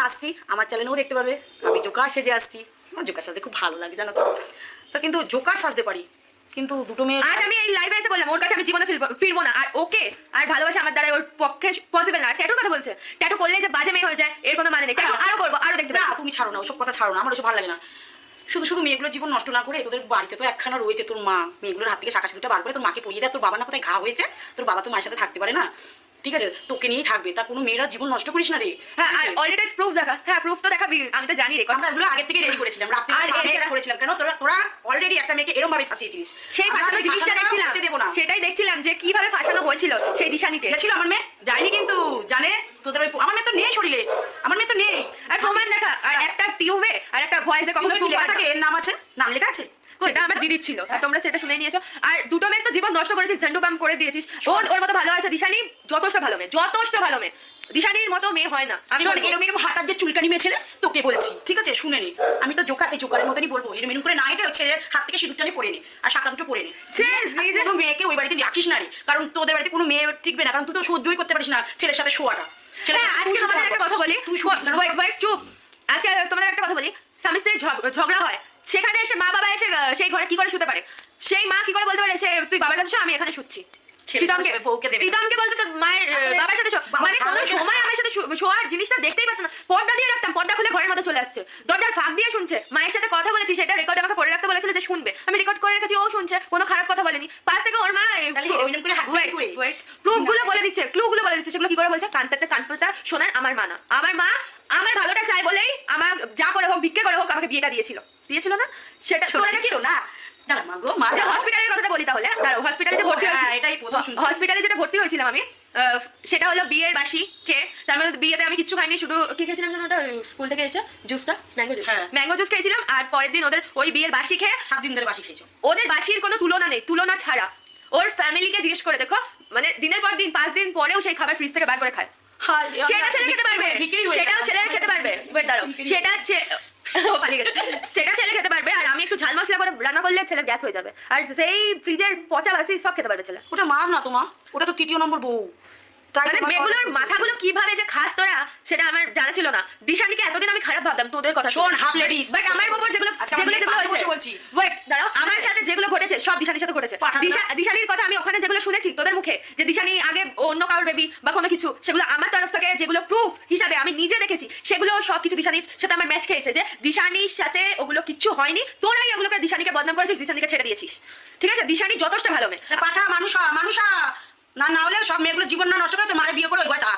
আসছি আমার চ্যানেলেও দেখতে পারবে। আমি জোকার সেজে আসছি। আমার জোকার সাজতে খুব ভালো লাগে জানো তো। তো কিন্তু জোকার সাজতে পারি কিন্তু দুটো মেয়ে আজ আমি এই লাইভে এসে বললাম ওর কাছে আমি জীবনে ফিরবো- না। আর ওকে আর ভালোবাসা আমার দ্বারা ওর পক্ষে পসিবল না। ট্যাটুর কথা বলছে। ট্যাটু করলে যে বাজে মেয়ে হয়ে যায় এর কোনো মানে নেই। ট্যাটু আরও করব আরও দেখতে না তুমি ছাড়ো না ওসব কথা ছাড়ো না। আমার ওসব ভালো লাগে না। শুধু শুধু মেয়েগুলোর জীবন নষ্ট না করে তোদের বাড়িতে তো একখানা রয়েছে তোর মা। মেয়েগুলোর হাত থেকে শাখা সিঁদুরটা বার করে তোর মাকে পরিয়ে দেয়। তোর বাবার না কোথায় ঘা হয়েছে? তোর বাবা তো মায়ের সাথে থাকতে পারে না। ঠিক আছে? তোকে নিয়েই থাকবে। তা কোনো মেয়েরা জীবন নষ্ট করিস না রে। হ্যাঁ আর অলরেডি প্রুফ দেখা। হ্যাঁ প্রুফ তো দেখাবি আমি তো জানি রে আমরা এগুলো আগের থেকে রেডি করেছিলাম। রাত্রে আর এটা করেছিলাম। কেন? তোরা তোরা অলরেডি একটা মেয়েকে এরকম ভাবে ফাঁসিয়েছিস সেই ফাঁসানো জিনিসটা দেখছিলাম। হতে দেবো না। সেটাই দেখছিলাম যে কীভাবে ফাঁসানো হয়েছিল সেই দিশানিকে গেছিল আমার মেয়ে? যায়নি কিন্তু। জানে? তোদের ওই আমার মেয়ে তো নেই শরীরে। আমার মেয়ে তো নেই। আর প্রমাণ দেখা। আর একটা টিউবে আর একটা ভয়েসে কখনো থাকে? এর নাম আছে? নাম লেখা আছে? সেটা আমার দিদির ছিল তোমরা সেটা শুনে নিয়েছো। আর দুটো মেয়ের তো জীবন নষ্ট করেছিস ঝন্ডু বাম করে দিয়েছিস। ওর ওর মতো ভালো আছে দিশানি যথেষ্ট ভালো মেয়ে যথেষ্ট ভালো মেয়ে। দিশানির মতো মেয়ে হয় না। আমি শোন, এরম এরম হাঁটার যে চুলকানি মেয়ে ছেলে তোকে বলছি ঠিক আছে? শুনে নে। আমি তো এই জোকারের মতনই বলব। এরম এরম করে না এটা ছেলের হাত থেকে সিঁদুরটানি পরে নে আর শাখা দুটো পরে নে। কোনো মেয়েকে ওই বাড়িতে রাখিস না রে কারণ তোদের বাড়িতে কোনো মেয়ে টিকবে না কারণ তুই তো সহ্যই করতে পারিস না ছেলের সাথে শোয়াটা। হ্যাঁ আজকে তোমাদের একটা কথা বলি। তুই চুপ। আজকে তোমাদের একটা কথা বলি। স্বামী স্ত্রীর ঝগড়া হয় সেখানে এসে মা বাবা এসে আহ, সেই ঘরে কি করে শুতে পারে? সেই মা কি করে বলতে পারে? সে তুই বাবার কাছে আমি এখানে শুচ্ছি। প্রীতমকে সাথে বউকে দেবে না। প্রীতমকে বলতে তোর মায়ের বাবার সাথে মানে কোনো সময় আমার সাথে শোয়ার জিনিসটা দেখতেই পাচ্ছে না। পর্দা দিয়ে রাখতাম পর্দা খুলে ঘরের মধ্যে চলে আসছে। দরজার ফাঁক দিয়ে শুনছে মায়ের সাথে কথা বলেছি সেটা রেকর্ড আমাকে করে রাখতে বলেছিল যে শুনবে। আমি রেকর্ড করে রেখেছি ও শুনছে কোনো খারাপ কথা বলেনি। পাশ থেকে ওর মা? প্রুফগুলো বলে দিচ্ছে ক্লু গুলো বলে দিচ্ছে সেগুলো কি করে বলছে? কানটাতে কানপাতা শোনার আমার মা আমার মা আমার ভালোটা চাই বলেই আমার যা করে হোক ভিক্ষে করে হোক আমাকে বিয়েটা দিয়েছিল। দিয়েছিল না? সেটা তোরা নাকি শোনা দাঁড়া মা গো মা হসপিটালের কথাটা বলি তাহলে। দাঁড়াও হসপিটালে যে ভর্তি হ্যাঁ, হয়েছি এটাই প্রথম হসপিটালে যেটা ভর্তি হয়েছিলাম আমি সেটা হলো বিয়ের বাসি খেয়ে তার মানে বিয়েতে আমি কিচ্ছু খাইনি শুধু কি খেয়েছিলাম যেন ওটা? স্কুল থেকে এসে জুসটা ম্যাঙ্গো জুস হ্যাঁ। ম্যাঙ্গো জুস খেয়েছিলাম আর পরের দিন ওদের ওই বিয়ের বাসি খেয়ে সাত দিন ধরে বাসি খেয়েছো। ওদের বাসির কোনো তুলনা নেই তুলনা ছাড়া। ওর ফ্যামিলিকে জিজ্ঞেস করে দেখো মানে দিনের পর দিন পাঁচ দিন পরেও সেই খাবার ফ্রিজ থেকে বার করে খায়। সেটা ছেলে খেতে পারবে। সেটাও। ছেলেরা খেতে পারবে। ওয়েট দাঁড়াও। সেটা ও পালিয়ে গেছে। সেটা ছেলে খেতে পারবে আর আমি একটু ঝাল মশলা করে রান্না করলে ছেলে গ্যাস হয়ে যাবে। আর সেই ফ্রিজের পচা বাসি সব খেতে পারবে ছেলে। ওটা মা না তোমা? ওটা তো তৃতীয় নম্বর বউ। তোমার মেয়েগুলোর মাথাগুলো কীভাবে যে খাস তোরা সেটা আমার জানা ছিল না। দিশানিকে এতদিন আমি খারাপ ভাবতাম তোদের কথা শোন, half ladies। বাট আমার উপর যেগুলো যেগুলো যেগুলো হয়েছে। বলছি। ওয়েট দাঁড়াও। আমার সাথে যেগুলো ঘটেছে সব দিশানির সাথে ঘটেছে। পাঠান না। দিশা দিশানির কথা আমি ওখানে যেগুলো শুনেছি তোদের মুখে যে দিশানি আগে অন্য কারোর বেবি বা কোনো কিছু সেগুলো আমার তরফ থেকে যেগুলো প্রুফ হিসাবে আমি নিজে দেখেছি সেগুলো সব কিছু দিশানির সাথে আমার ম্যাচ খেয়েছে যে দিশানির সাথে ওগুলো কিচ্ছু হয়নি তোরাই ওগুলোকে দিশানিকে বদনাম করেছিস দিশানিকে ছেড়ে দিয়েছিস। ঠিক আছে? দিশানি যথেষ্ট ভালো মেয়ে। পাঠা মানুষা মানুষা! না না হলে সব মেয়েগুলো জীবন না নষ্ট করে তো মারে বিয়ে করে ওই বাটা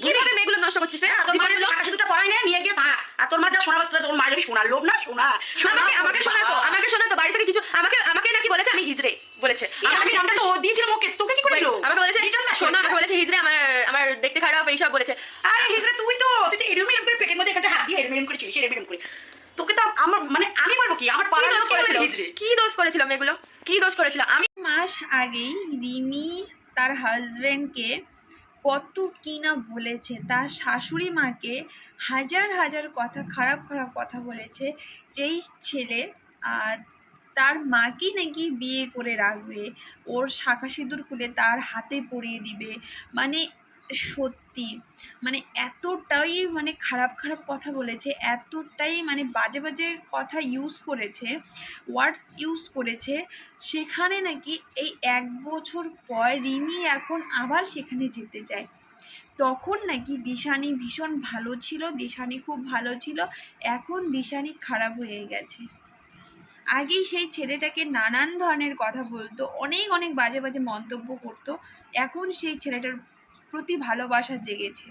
কীভাবে মেয়েগুলো নষ্ট করছিস রে? হ্যাঁ, তোর মায়ের জীবনগুলো- টাকা শুধুটা পড়াই নে নিয়ে গিয়ে থাক। আর তোর মা যা শোনা তোর মায়ের আমি শোনার লোভ না শোনা আমাকে আমাকে শোনাতো আমাকে শোনাতো বাড়ি থেকে কিছু আমাকে আমাকে নাকি বলেছে আমি হিজড়ে বলেছে। আমি আমাকে নামটা তো ও দিয়েছিল মুখে তোকে কি করে দিল আমাকে বলেছে শোনো আমাকে বলেছে হিজড়ে আমার আমার দেখতে খারাপ এইসব বলেছে। আরে হিজড়ে তুই তো তুই তো এরম এরম করে পেটের মধ্যে এখানটা হাত দিয়ে এরম এরম করেছিলিস এরম এরম করে। তোকে তো আমার মানে আমি বলব কি আমার কি পাড়ার দোষ করেছিল? হিজড়ে। কি দোষ করেছিল এগুলো কি দোষ করেছিল? আমি মাস আগেই রিমি তার হাজব্যান্ডকে কত কি না বলেছে, তার শাশুড়ি মাকে হাজার হাজার কথা, খারাপ খারাপ কথা বলেছে, যেই ছেলে তার মাকে নাকি বিয়ে করে রাখবে, ওর শাখা সিঁদুর খুলে তার হাতে পরিয়ে দিবে মানে সত্যি। মানে এতটাই মানে খারাপ খারাপ কথা বলেছে, এতটাই মানে বাজে বাজে কথা ইউজ করেছে ওয়ার্ডস ইউজ করেছে, সেখানে নাকি এই এক বছর পর রিমি এখন আবার সেখানে যেতে চায়। তখন নাকি দিশানি ভীষণ ভালো ছিল, দিশানি খুব ভালো ছিল, এখন দিশানি খারাপ হয়ে গেছে। আগেই সেই ছেলেটাকে নানান ধরনের কথা বলতো, অনেক অনেক বাজে বাজে মন্তব্য করতো, এখন সেই ছেলেটার প্রতি ভালোবাসা জেগেছে।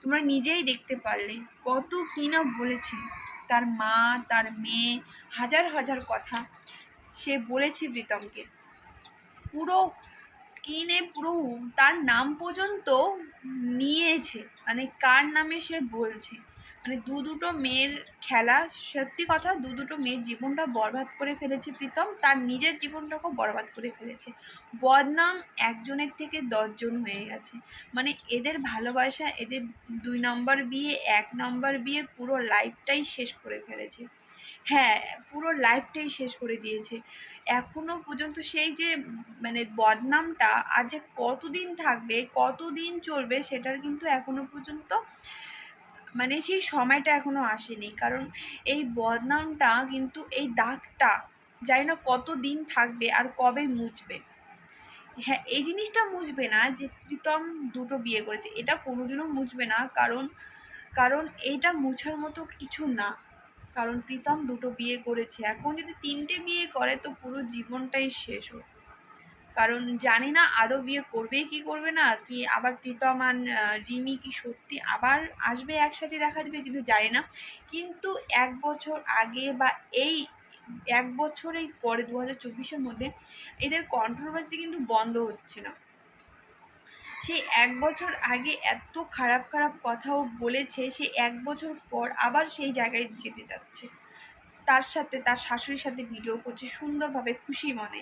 তোমরা নিজেই দেখতে পারলে কত কি না বলেছে। তার মা, তার মেয়ে, হাজার হাজার কথা সে বলেছে প্রীতমকে। পুরো স্কিনে, পুরো তার নাম পর্যন্ত নিয়েছে। মানে কার নামে সে বলছে? মানে দু দুটো মেয়ের খেলা, সত্যি কথা দু দুটো মেয়ের জীবনটা বরবাদ করে ফেলেছে প্রীতম। তার নিজের জীবনটাকেও বরবাদ করে ফেলেছে। বদনাম একজনের থেকে দশজন হয়ে গেছে। মানে এদের ভালোবাসা, এদের দুই নম্বর বিয়ে, এক নম্বর বিয়ে পুরো লাইফটাই শেষ করে ফেলেছে। হ্যাঁ পুরো লাইফটাই শেষ করে দিয়েছে। এখনও পর্যন্ত সেই যে মানে বদনামটা আজ কতদিন থাকবে, কতদিন চলবে, সেটার কিন্তু এখনও পর্যন্ত মানে সেই সময়টা এখনও আসেনি। কারণ এই বদনামটা কিন্তু এই দাগটা জানি না কত দিন থাকবে আর কবে মুছবে। হ্যাঁ এই জিনিসটা মুছবে না যে প্রীতম দুটো বিয়ে করেছে। এটা কোনোদিনও মুছবে না। কারণ কারণ এইটা মুছার মতো কিছু না। কারণ প্রীতম দুটো বিয়ে করেছে। এখন যদি তিনটে বিয়ে করে তো পুরো জীবনটাই শেষ হোক কারণ জানি না আদৌ বিয়ে করবে কি করবে না, কি আবার প্রীতম রিমি কি সত্যি আবার আসবে একসাথে দেখা দেবে কিন্তু জানি না। কিন্তু এক বছর আগে বা এই এক বছরের পরে দু হাজার চব্বিশের মধ্যে এদের কন্ট্রোভার্সি কিন্তু বন্ধ হচ্ছে না সেই এক বছর আগে এত খারাপ খারাপ কথাও বলেছে, সে এক বছর পর আবার সেই জায়গায় যেতে যাচ্ছে তার সাথে তার শাশুড়ির সাথে ভিডিও করছে, সুন্দরভাবে, খুশি মনে।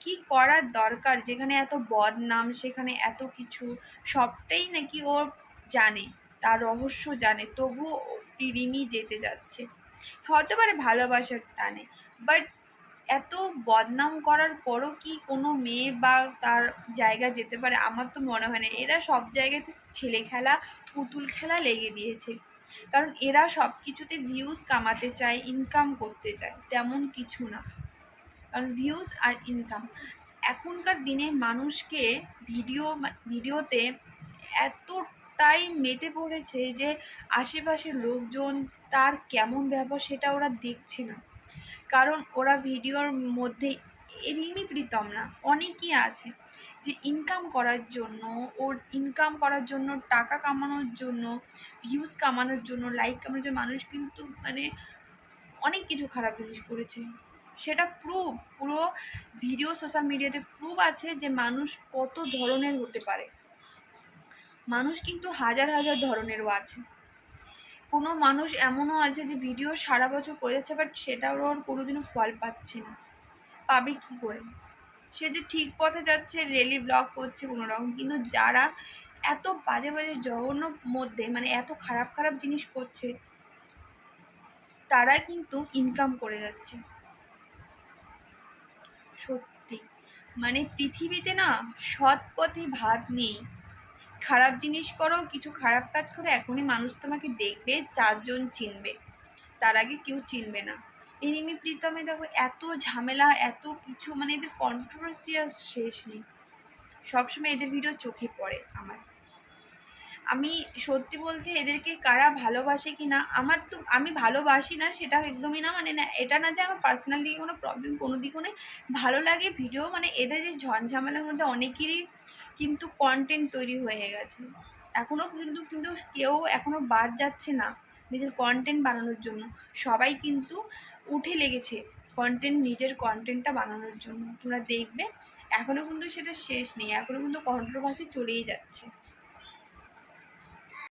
কি করার দরকার? যেখানে এত বদনাম, সেখানে এত কিছু, সবটাই নাকি ও জানে, তার রহস্য জানে তবুও রিমি যেতে যাচ্ছে। হতে পারে ভালোবাসার টানে বাট এত বদনাম করার পরও কি কোনো মেয়ে বা তার জায়গা যেতে পারে? আমার তো মনে হয় না। এরা সব জায়গাতে ছেলে খেলা, পুতুল খেলা লেগে দিয়েছে। কারণ এরা সব কিছুতে ভিউজ কামাতে চায় ইনকাম করতে চায়, তেমন কিছু না। কারণ ভিউজ আর ইনকাম এখনকার দিনে মানুষকে ভিডিও ভিডিওতে এতটাই মেতে পড়েছে যে আশেপাশের লোকজন তার কেমন ব্যবহার সেটা ওরা দেখছে না। কারণ ওরা ভিডিওর মধ্যে এরিমি প্রীতম না, অনেকই আছে যে ইনকাম করার জন্য, ওর ইনকাম করার জন্য, টাকা কামানোর জন্য ভিউজ কামানোর জন্য লাইক কামানোর জন্য মানুষ কিন্তু মানে অনেক কিছু খারাপ জিনিস করেছে। সেটা প্রুফ পুরো ভিডিও সোশ্যাল মিডিয়াতে প্রুফ আছে যে মানুষ কত ধরনের হতে পারে। মানুষ কিন্তু হাজার হাজার ধরনেরও আছে। কোনো মানুষ এমনও আছে যে ভিডিও সারা বছর করে যাচ্ছে বাট সেটা ওর কোনোদিনও ফল পাচ্ছে না। পাবে কি করে? সে যে ঠিক পথে যাচ্ছে রেলি ব্লগ করছে কোনো রকম কিন্তু যারা এত বাজে বাজে জঘন্য মধ্যে মানে এত খারাপ খারাপ জিনিস করছে তারা কিন্তু ইনকাম করে যাচ্ছে। সত্যি। মানে পৃথিবীতে না সৎ পথে ভাত নেই। খারাপ জিনিস করো, কিছু খারাপ কাজ করো, এখনই মানুষ তোমাকে দেখবে, চারজন চিনবে। তার আগে কেউ চিনবে না। এনিমি প্রীতমে দেখো এত ঝামেলা, এত কিছু মানে এদের কন্ট্রোভার্সি আর শেষ নেই। সবসময় এদের ভিডিও চোখে পড়ে আমার। আমি সত্যি বলতে এদেরকে কারা ভালোবাসে কি না আমার তো, আমি ভালোবাসি না, সেটা একদমই না মানে না, এটা না যে আমার পার্সোনাল দিকে কোনো প্রবলেম কোনো দিকও নেই। ভালো লাগে ভিডিও মানে এদের যে ঝঞ্ঝামেলার মধ্যে অনেকেরই কিন্তু কন্টেন্ট তৈরি হয়ে গেছে। এখনও কিন্তু কিন্তু কেউ এখনও বাদ যাচ্ছে না নিজের কন্টেন্ট বানানোর জন্য। সবাই কিন্তু উঠে লেগেছে কন্টেন্ট নিজের কন্টেন্টটা বানানোর জন্য। তোমরা দেখবে এখনও কিন্তু সেটা শেষ নেই এখনও কিন্তু কন্ট্রোভার্সি চলেই যাচ্ছে।